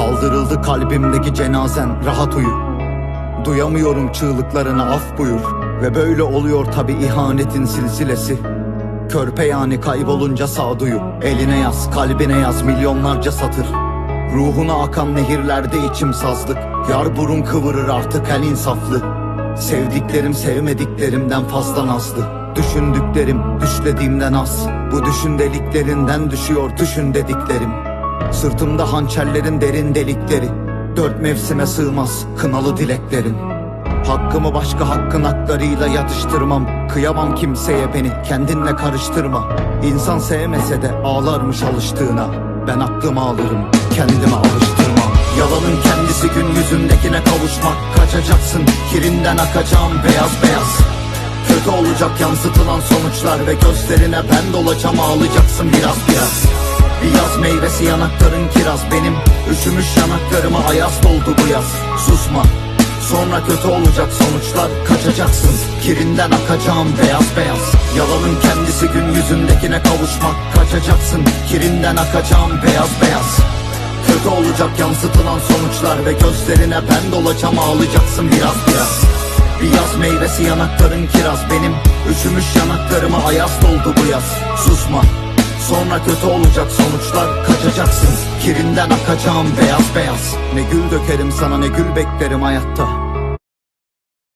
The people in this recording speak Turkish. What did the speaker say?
Kaldırıldı kalbimdeki cenazen. Rahat uyu. Duyamıyorum çığlıklarını af buyur. Ve böyle oluyor tabi ihanetin silsilesi. Körpe yani kaybolunca sağduyu. Eline yaz kalbine yaz milyonlarca satır. Ruhuna akan nehirlerde içim sazlık. Yar burun kıvırır artık el insaflı. Sevdiklerim sevmediklerimden fazla nazlı. Düşündüklerim düşlediğimden az. Bu düşün deliklerinden düşüyor düşün dediklerim Sırtımda hançerlerin derin delikleri. Dört mevsime sığmaz kınalı dileklerim. Hakkımı başka hakkın haklarıyla yatıştırmam. Kıyamam kimseye beni kendinle karıştırma. İnsan sevmese de ağlarmış alıştığına. Ben aklımı alırım kendime alıştırmam Yalanın kendisi gün yüzündekine kavuşmak. Kaçacaksın kirinden akacağım beyaz beyaz. Kötü olacak yansıtılan sonuçlar Ve gözlerine ben dolacağım ağlayacaksın biraz biraz. bir yaz meyvesi yanakların kiraz benim. Üşümüş yanaklarıma ayaz doldu bu yaz. Susma Sonra kötü olacak sonuçlar. Kaçacaksın kirinden akacağım beyaz beyaz. Yalanın kendisi gün yüzündekine kavuşmak. Kaçacaksın kirinden akacağım beyaz beyaz. Kötü olacak yansıtılan sonuçlar Ve gözlerine ben dolacağım ağlayacaksın biraz biraz. Bir yaz meyvesi yanakların kiraz benim. Üşümüş yanaklarıma ayaz doldu bu yaz. Susma Sonra kötü olacak sonuçlar Kaçacaksın. Kirinden akacağım beyaz beyaz. Ne gül dökerim sana ne gül beklerim hayatta